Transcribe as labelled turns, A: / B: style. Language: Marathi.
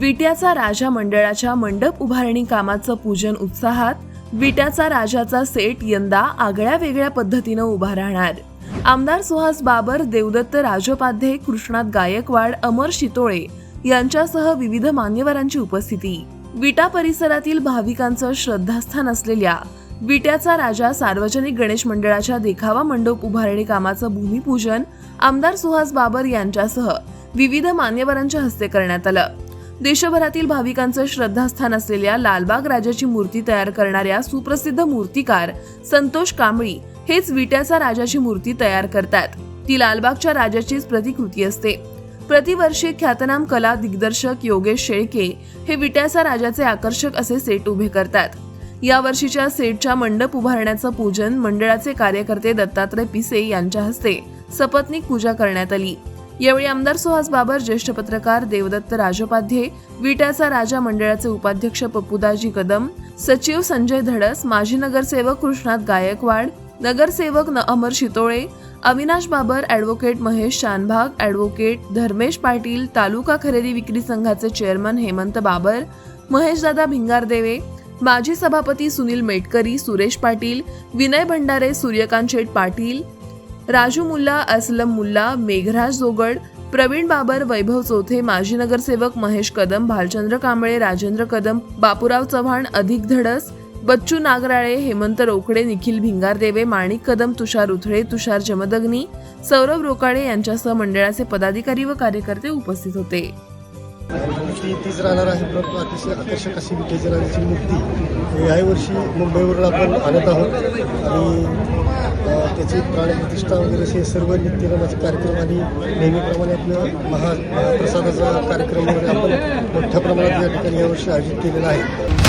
A: विट्याचा राजा मंडळाच्या मंडप उभारणी कामाचं पूजन उत्साहात विट्याचा राजाचा सेट यंदा आगळ्या वेगळ्या पद्धतीनं उभा राहणार. आमदार सुहास बाबर देवदत्त राजोपाध्ये कृष्णात गायकवाड अमर शितोळे यांच्यासह विविध मान्यवरांची उपस्थिती. विटा परिसरातील भाविकांचं श्रद्धास्थान असलेल्या विट्याचा राजा सार्वजनिक गणेश मंडळाच्या देखावा मंडप उभारणी कामाचं भूमिपूजन आमदार सुहास बाबर यांच्यासह विविध मान्यवरांच्या हस्ते करण्यात आलं. देशभरातील भाविकांचं श्रद्धास्थान असलेल्या लालबाग राजाची मूर्ती तयार करणाऱ्या सुप्रसिद्ध मूर्तिकार संतोष कांबळी हेच विट्याचा राजाची मूर्ती तयार करतात. ती लालबागच्या राजाचीच प्रतिकृती असते. प्रतिवर्षी ख्यातनाम कला दिग्दर्शक योगेश शेळके हे विट्याचा राजाचे आकर्षक असे सेट उभे करतात. या वर्षीच्या सेटच्या मंडप उभारण्याचं पूजन मंडळाचे कार्यकर्ते दत्तात्रय पिसे यांच्या हस्ते सपत्नीक पूजा करण्यात आली. यावेळी आमदार सुहास बाबर ज्येष्ठ पत्रकार देवदत्त राजोपाध्ये विट्याचा राजा मंडळाचे उपाध्यक्ष पप्पुदाजी कदम सचिव संजय धडस माजी नगरसेवक कृष्णात गायकवाड नगरसेवक न अमर शितोळे अविनाश बाबर ॲडव्होकेट महेश शानभाग ॲडव्होकेट धर्मेश पाटील तालुका खरेदी विक्री संघाचे चेअरमन हेमंत बाबर महेशदादा भिंगारदेवे माजी सभापती सुनील मेटकरी सुरेश पाटील विनय भंडारे सूर्यकांत शेठ पाटील राजू मुल्ला असलम मुल्ला मेघराज जोगड प्रवीण बाबर वैभव चौथे माजी नगरसेवक महेश कदम भालचंद्र कांबळे राजेंद्र कदम बापूराव चव्हाण अधिक धडस बच्चू नागराळे हेमंत रोकडे निखिल भिंगारदेवे माणिक कदम तुषार उथळे तुषार जमदग्नी सौरभ रोकाळे यांच्यासह मंडळाचे पदाधिकारी व कार्यकर्ते उपस्थित होते.
B: ती तीच राहणार आहे. परंतु अतिशय आकर्षक अशी विठ्ठलची राजाची मूर्ती. याही वर्षी मुंबईवरून आपण आणत आहोत. आणि त्याची प्राणप्रतिष्ठा वगैरे असे सर्व नित्यक्रमाचे कार्यक्रम आणि नेहमीप्रमाणे आपलं महा महाप्रसादाचा कार्यक्रम वगैरे आपण मोठ्या प्रमाणात या ठिकाणी यावर्षी आयोजित केलेला आहे.